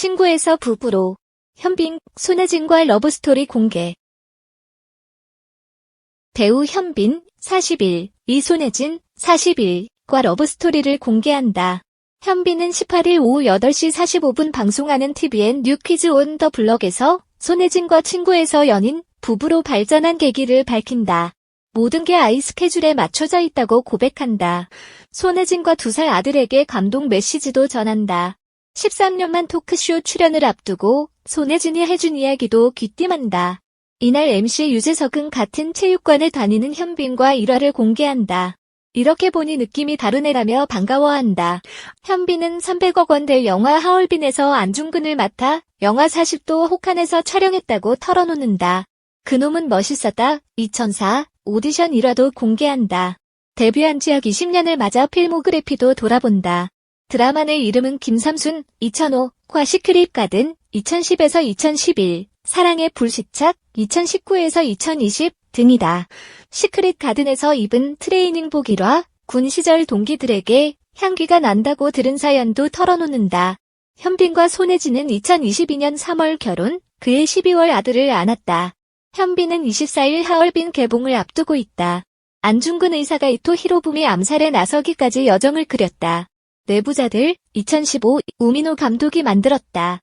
친구에서 부부로 현빈, 손혜진과 러브스토리 공개. 배우 현빈, 41, 이손혜진, 41과 러브스토리를 공개한다. 현빈은 18일 오후 8시 45분 방송하는 TVN 뉴 퀴즈 온 더 블럭에서 손혜진과 친구에서 연인, 부부로 발전한 계기를 밝힌다. 모든 게 아이 스케줄에 맞춰져 있다고 고백한다. 손혜진과 두 살 아들에게 감동 메시지도 전한다. 13년만 토크쇼 출연을 앞두고 손혜진이 해준 이야기도 귀띔한다. 이날 MC 유재석은 같은 체육관에 다니는 현빈과 일화를 공개한다. 이렇게 보니 느낌이 다르네라며 반가워한다. 현빈은 300억 원 될 영화 하얼빈에서 안중근을 맡아 영화 40도 혹한에서 촬영했다고 털어놓는다. 그놈은 멋있었다. 2004 오디션 일화도 공개한다. 데뷔한 지 약 20년을 맞아 필모그래피도 돌아본다. 드라마 내 이름은 김삼순, 2005 과 시크릿 가든, 2010에서 2011, 사랑의 불시착, 2019에서 2020 등이다. 시크릿 가든에서 입은 트레이닝복 일화, 군 시절 동기들에게 향기가 난다고 들은 사연도 털어놓는다. 현빈과 손혜진은 2022년 3월 결혼, 그해 12월 아들을 안았다. 현빈은 24일 하얼빈 개봉을 앞두고 있다. 안중근 의사가 이토 히로부미 암살에 나서기까지 여정을 그렸다. 내부자들 2015 우민호 감독이 만들었다.